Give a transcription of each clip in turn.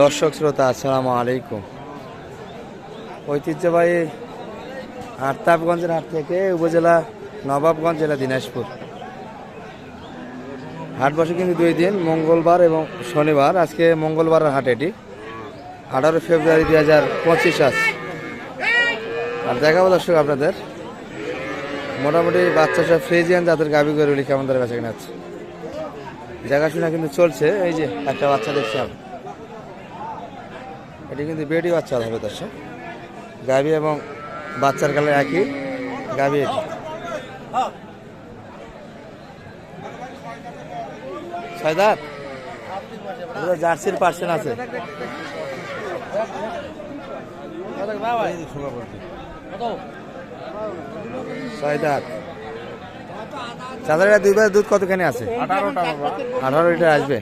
দর্শক শ্রোতা, আসসালামু আলাইকুম। ঐতিহ্যবাহী আর্তাবগঞ্জের হাট থেকে উপজেলা নবাবগঞ্জ জেলা দিনাজপুর। হাট বসে কিন্তু দুই দিন, মঙ্গলবার এবং শনিবার। আজকে মঙ্গলবারের হাট এটি। আঠারো ফেব্রুয়ারি দুই হাজার পঁচিশ আজ। আর দেখাবো দর্শক আপনাদের। মোটামুটি বাচ্চা সব ফ্রিজিয়ান যাদের গাবি গরুলি কেমন ধরে বেচা কিনা হচ্ছে। দেখাশোনা কিন্তু চলছে। এই যে একটা বাচ্চা দেখছি আমরা। এটি কিন্তু বেডি বাচ্চা হবে দর্শক। গাভি এবং বাচ্চার কালার একই গাভি এটি। জার্সির পার্সেন্ট আছে। ছয়দার চাঁদার দুই বাজার দুধ কতখানি আছে? আঠারো লিটার আসবে।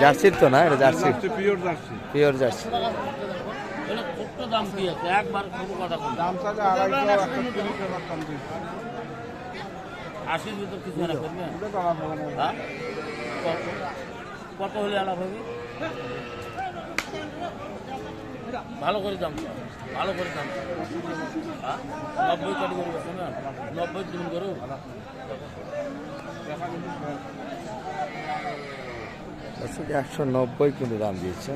জার্সির তো না এটা jersey? Pure jersey. Pure jersey. হ্যাঁ? কত হলে আলাপ হবে? ভালো করে দাম চাও, ভালো করে দাম চাও। হ্যাঁ? নব্বই কাটি করব না? নব্বই দিন করো দর্শক একশো নব্বই কিন্তু দাম দিয়েছে।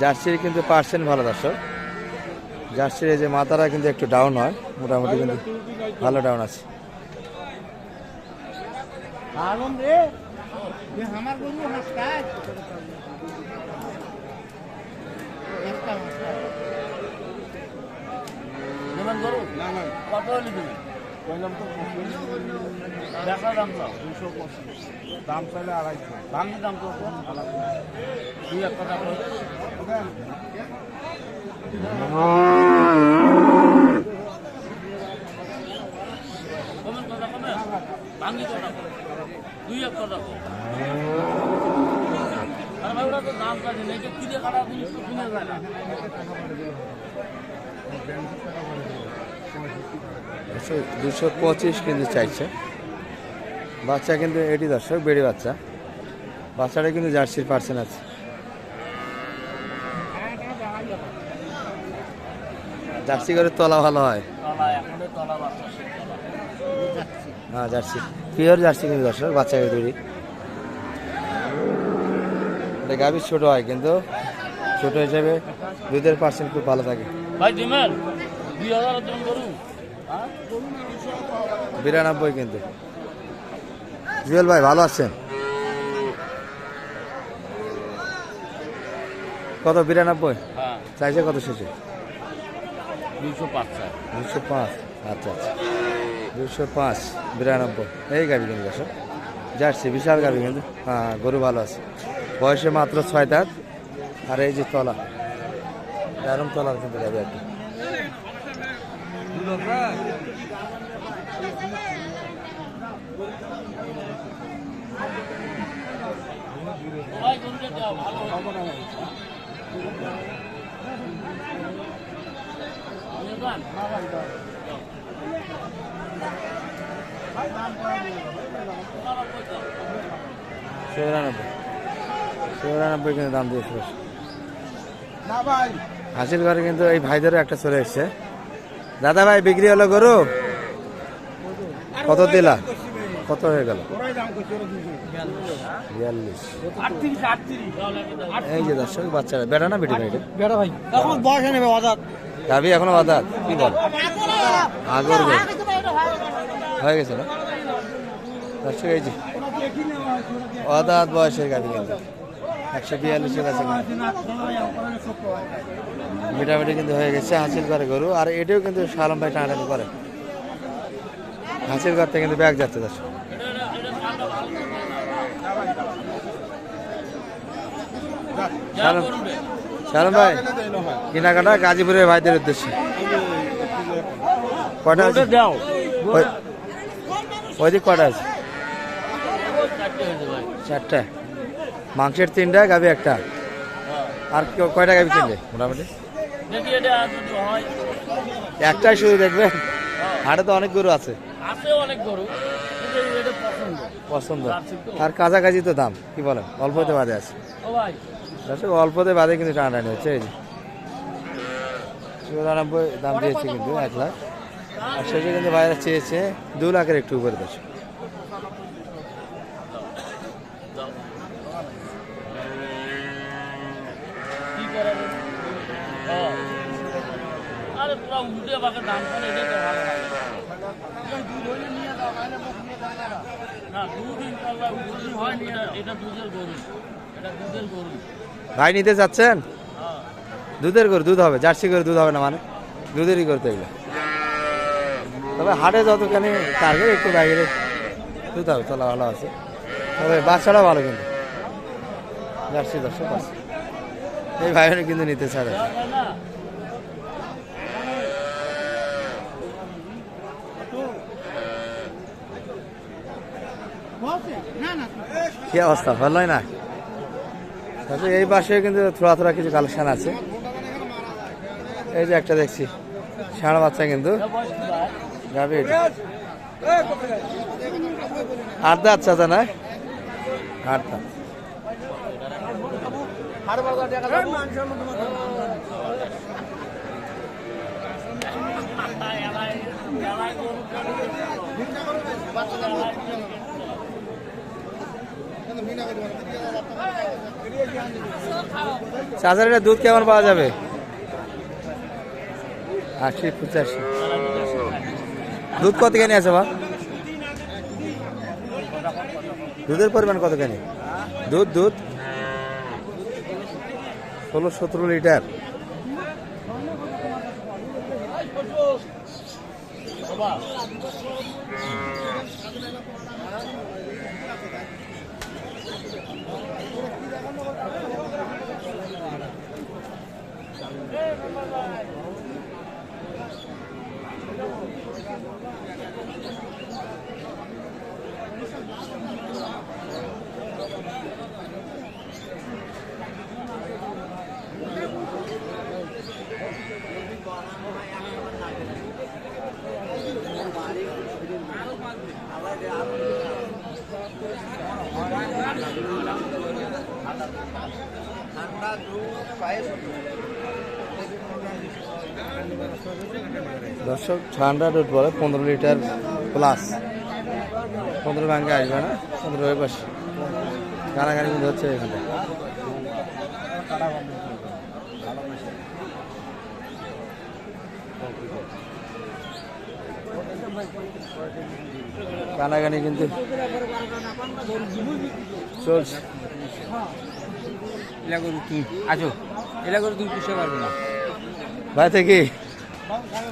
জার্সির কিন্তু পার্সেন্ট ভালো দর্শক। জার্সির যে মাথারা কিন্তু একটু ডাউন হয় মোটামুটি কিন্তু ভালো ডাউন আছে। কত হলে দেবেন কইলাম তো দেখা দাম চাও দুশো পঁচিশ দাম চাইলে আড়াইশো ভাঙি দাম কত দুই এক কথা বলো। কমেন কথা কমেন ভাঙি কো দুই এক কথা কো আরে ভাই ওরা তো দাম দুশো পঁচিশ কিন্তু চাইছে। বাচ্চা কিন্তু এটি দর্শক বেড়ে বাচ্চা। বাচ্চাটা কিন্তু জার্সির পার্সেন্ট আছে। জার্সি করে তলা ভালো হয়। হ্যাঁ জার্সি। পিওর জার্সি কিন্তু দর্শক বাচ্চাকে তৈরি এটা গাভীর ছোট হয় কিন্তু ছোট হিসেবে দুধের পার্সেন্ট খুব ভালো থাকে। বিরানব্বই কিন্তু। জুয়েল ভাই ভালো আছেন? কত বিরানব্বই? হ্যাঁ। চাইছে কত শেষে? পাঁচ দুশো পাঁচ। আচ্ছা আচ্ছা। দুশো পাঁচ বিরানব্বই। এই গাড়ি কিন্তু আসো জার্সি বিশাল গাড়ি কিন্তু। হ্যাঁ গরু ভালো আছে। বয়সে মাত্র ছয় দাঁত, আর এই যে তলা। দারুণ তলার কিন্তু গাড়ি আর কি। চৌরানব্বই। চৌরানব্বই কিন্তু দাম দিয়েছিল। হাসির ঘরে কিন্তু এই ভাইদেরও একটা চলে এসছে। দাদা ভাই বিক্রি হলো গরু? কত দিলা? কত হয়ে গেল? বিয়াল্লিশ। এই যে দর্শক বাচ্চারা বেটা না বেটি ভাই বেড়া ভাই। এখন বয়সে নেবে অজাত। গাবি এখনও বাদাত কি বল? আগর হয়ে গেছে না? দর্শক এই যে অদাত বয়সের গাবি কিন্তু। একশো বিয়াল্লিশের কাছে মিটামিটি কিন্তু হয়ে গেছে হাসিল করে গরু। আর এটাও কিন্তু সালাম ভাই টানাটানি করে। হাসিল করতে কিন্তু ব্যাগ যাচ্ছে দর্শক। সালাম ভাই কেনাকাটা গাজীপুরের ভাইদের উদ্দেশ্যে। কটা আছে? ওই- ওইদিক কটা আছে? চারটা। মাংসের তিনটা গাবি একটা। আর কয়টা গাবি কিনবে? মোটামুটি? একটাই শুধু দেখবেন হাটে তো অনেক গরু আছে। পছন্দ। আর কাছাকাছি তো দাম, কি বলেন? অল্পতে বাদে আছে। অল্পতে বাদে কিন্তু টানাটানি হচ্ছে, এই চুরানব্বই দাম দিয়েছে কিন্তু এক লাখ। আর সেটা কিন্তু বাইরে চেয়েছে দু লাখের একটু উপরে দর্শক। উল্টে বাকে দাম করে তো ভালো না দুধ ইনশাল্লাহ দুধই হয় এটা দুধের গরু। এটা দুধের গরু। ভাই নিতে চাচ্ছেন হ্যাঁ। দুধের গরু দুধ হবে জার্সি করে দুধ হবে না মানে? দুধেরই করতে এগুলো। তবে হাটে যতখানি টার্গেট একটু বাইরে দুধ হবে চলা ভালো আছে। তবে বাচ্চাটা ভালো কিন্তু। জার্সি দর্শক আছে। এই ভাই কিন্তু নিতে ছাড়ে। কি অবস্থা? ভালোই না? এই পাশে কিন্তু থোড়া থোড়া কিছু কালেকশন আছে। এই যে একটা দেখছি, ষাঁড় বাচ্চা কিন্তু। যাবে আট দাঁত চাচা না? আট চাচার দুধ কেমন পাওয়া যাবে? আশি, পঁচাশি। দুধ কত কেনে আছে বা দুধের পরিমাণ কত কেনে দুধ দুধ? ষোলো, সতেরো লিটার। দর্শক ঠান্ডা দুধ বলে পনেরো লিটার প্লাস পনেরো ভাঙ্গে আসবে না পনেরো পাশে কানাকানি কিন্তু হচ্ছে এখানে। কানাকানি কিন্তু চলছে। এলা গরু তুমি আছো এলা গরু তুমি পুষতে পারবে না। ভাই থেকে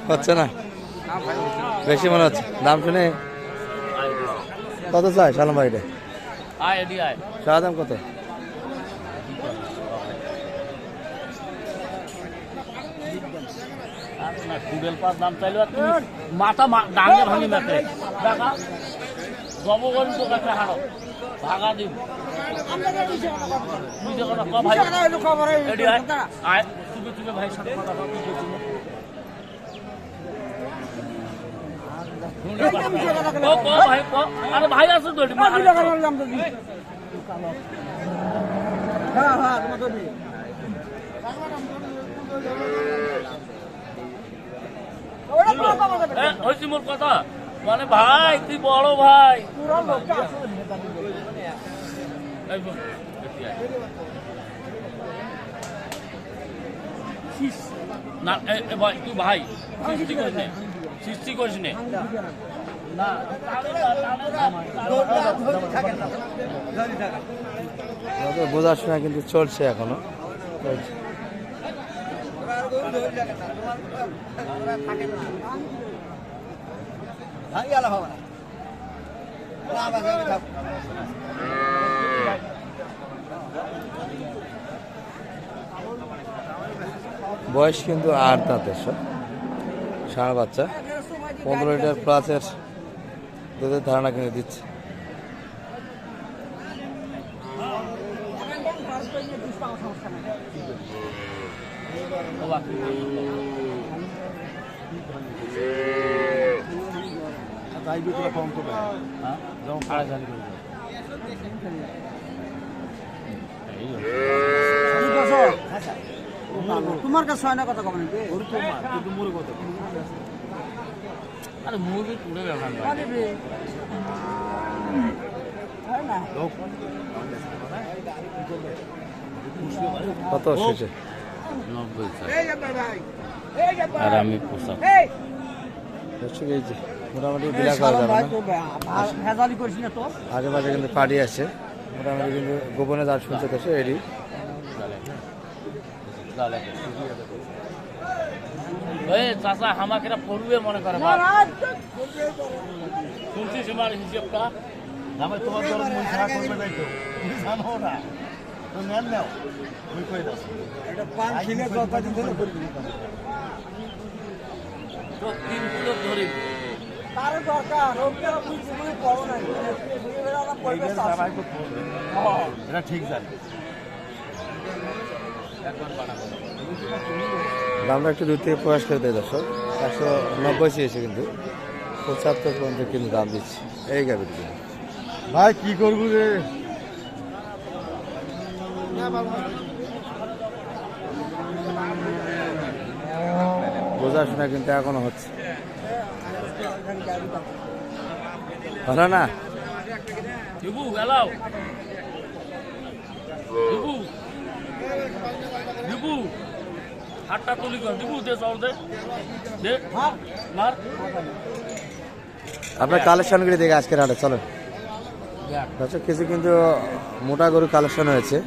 হচ্ছে না? বেশি মনে হচ্ছে। দাম শুনে কত চাই সালাম এডি সারা দাম কত? কুড়েল পাঁচ দাম চাইলে আর তুমি মাথা মা- ডাঙে ভাঙি মেটে দেখা জব করি তো কাছে হারো। ভাগা দিব ভাই। আয়। ভাই সাথে কথা বল, তুই দেখি না। ক, ক ভাই আছে আরে ক। এ, হয়েছে মোর কথা মানে ভাই তুই বড় ভাই। না ভাই তুই ভাই করিস নে সৃষ্টি করিস তবে বোঝাশোনা কিন্তু চলছে এখনও। বয়স কিন্তু আর দাঁতের সব ষাঁড় বাচ্চা। পনেরো লিটার প্লাসের দুধের ধারণা কিনে দিচ্ছে। তোমার কাছে হয় না কথা কবেন গরু তো কিন্তু মোর কত আরে মুরগি পুরো ব্যাপার না। কত শেষে? নব্বই আর আমি পোশাক মোটামুটি করা যাবে না? কিন্তু পাড়ি আছে। মোটামুটি কিন্তু গোপনে শুনছে দেশে এরই। চাচা আমাকে পড়বে মনে করে বাপ। শুনছিস আমার হিসেবটা আমার তোমার দর মুই ছাড়া করবে নাই তো জানো না তো নেন নাও মুই কই দাও এটা পান খিলে কত দিন ধরে করবি তো তিন কিলো ধরে তার দরকার ওকে মুই তুমি পাবো না এটা ঠিক জানি দামটা একটু দূর থেকে প্রকাশ করে দেয় দর্শক। একশো নব্বই চেয়েছে কিন্তু। পঁচাত্তর পর্যন্ত কিন্তু দাম দিচ্ছে। এই গাবির ভাই কি করব রে? বোঝাশোনা কিন্তু এখনও হচ্ছে। হলো না? দিবু। হাতটা তুলি কর দিবু দে চাউল দে। দে মার। আপনার কালেকশনগুলি দেখে আজকের হাটে চলো দর্শক কিছু কিন্তু মোটা গরু কালেকশন হয়েছে।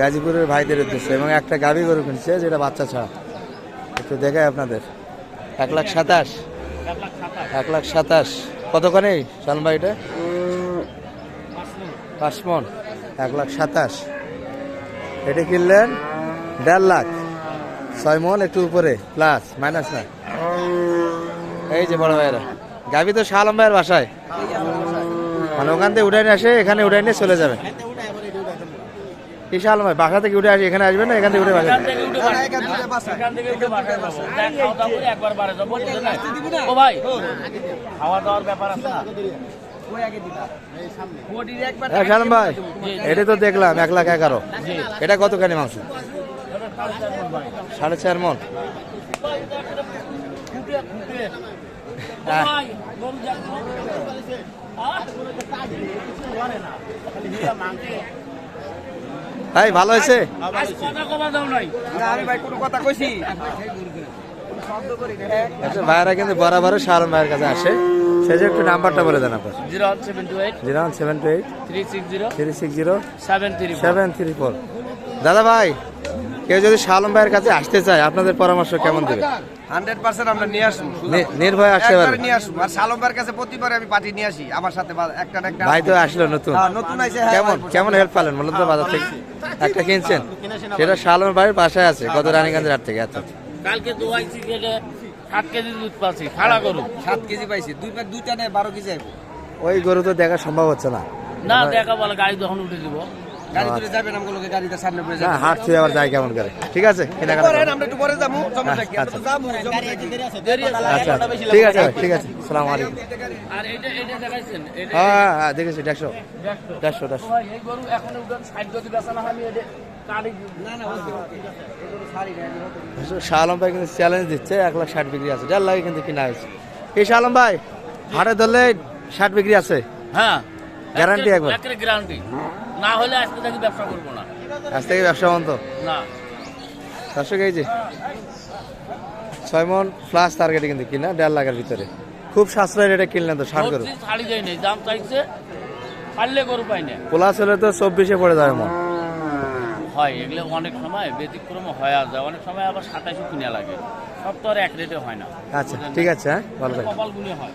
গাজীপুরের ভাইদের উদ্দেশ্যে এবং একটা গাভী গরু কিনছে যেটা বাচ্চা ছাড়া। একটু দেখাই আপনাদের। এক লাখ সাতাশ। এক লাখ সাতাশ। এক লাখ সাতাশ। কতখানি সালমা এটা? পাঁচ মন। এক লাখ সাতাশ। এটা কিনলেন? দেড় লাখ। ছয় মন একটু উপরে। প্লাস মাইনাস না এই যে বড় ভাইয়েরা। গাবি তো শাহ আলম ভাইয়ের বাসায়। মানে ওখান থেকে উঠে নিয়ে আসে এখানে উঠে নিয়ে চলে যাবে। কি শাহ আলম ভাই বাসা থেকে উঠে আসে এখানে আসবে না এখান থেকে উঠে বাসা খাওয়া দাওয়ার ব্যাপার আছে না? শাহ ভাই এটা তো দেখলাম এক লাখ এগারো। এটা কতখানি মাংস? সাড়ে চার। মন যা-। ভাই ভালো হয়েছে আচ্ছা ভাইরা কিন্তু বরাবর আলম ভাইয়ের কাছে আসে সেজন্য একটু নাম্বারটা বলে দেন আপনার zero one seven two eight zero one seven two eight three six zero three six zero seven three seven three four দাদা ভাই কেউ যদি শালম ভাইয়ের কাছে আসতে চায় আপনাদের পরামর্শ কেমন দেবে? হান্ড্রেড পার্সেন্ট আমরা নিয়ে আসব নি- নির্ভয় আসতে একবারে নিয়ে আসব আর সালম্বার কাছে প্রতিবারে আমি পাঠিয়ে নিয়ে আসি আমার সাথে একটা না একটা ভাই তো আসলো নতুন। হ্যাঁ, নতুন আইছে হ্যাঁ, কেমন কেমন হেল্প পেলেন? বলুন তো বাজার থেকে। একটা কিনছেন? সেটা বাসায় আছে কত রানীগঞ্জের হাট থেকে আচ্ছা। কালকে দোয়াইছি কেটে সাত কেজি দুধ পাচ্ছি খাড়া গরু। সাত কেজি পাইছি। দুই পা- দুইটা নেই বারো কেজি। ওই গরু তো দেখা সম্ভব হচ্ছে না। না দেখা বলে গাড়ি যখন উঠে দিব। গাড়ি তুলে যাবেন আমগুলোকে গাড়িতে সামনে পড়ে না যাবে। হাট ছুঁয়ে আবার যায় কেমন করে। ঠিক আছে? কেনাকাটা পরে করুন। আমরা একটু পরে যাব সমস্যা কি আচ্ছা। আচ্ছা। আচ্ছা, ঠিক আছে ভাই, ঠিক আছে। সালাম আলাইকুম। এটা হ্যাঁ হ্যাঁ দেখেছি দেড়শো। দেড়শো। দেড়শো হয় শাহ আলম ভাই কিন্তু চ্যালেঞ্জ দিচ্ছে এক লাখ ষাট বিক্রি আছে। দেড় লাখে কিন্তু কিনা হয়েছে। এই শাহ আলম ভাই হাটে ধরলে ষাট বিক্রি আছে? হ্যাঁ। Guarantee একবার? একের গ্যারান্টি না হলে আজকে থেকে ব্যবসা করব না। আজ থেকে ব্যবসা বন্ধ? না। দর্শক এই যে ছয় মন প্লাস টার্গেটে কিন্তু কিনা দেড় লাখের ভিতরে। খুব সাশ্রয় রেটে কিনলেন তো সার করো। ছাড়ি যায় নাই দাম চাইছে পারলে গরু পাই না। প্লাস হলে তো চব্বিশে পড়ে যাবে মন। হয় এগুলো অনেক সময় ব্যতিক্রম হয়ে যায়। অনেক সময় আবার সাতাশে কিনে লাগে। সব তো আর এক রেটে হয় না। আচ্ছা ঠিক আছে হ্যাঁ ভালো থাকবেন। কপাল গুনে হয়।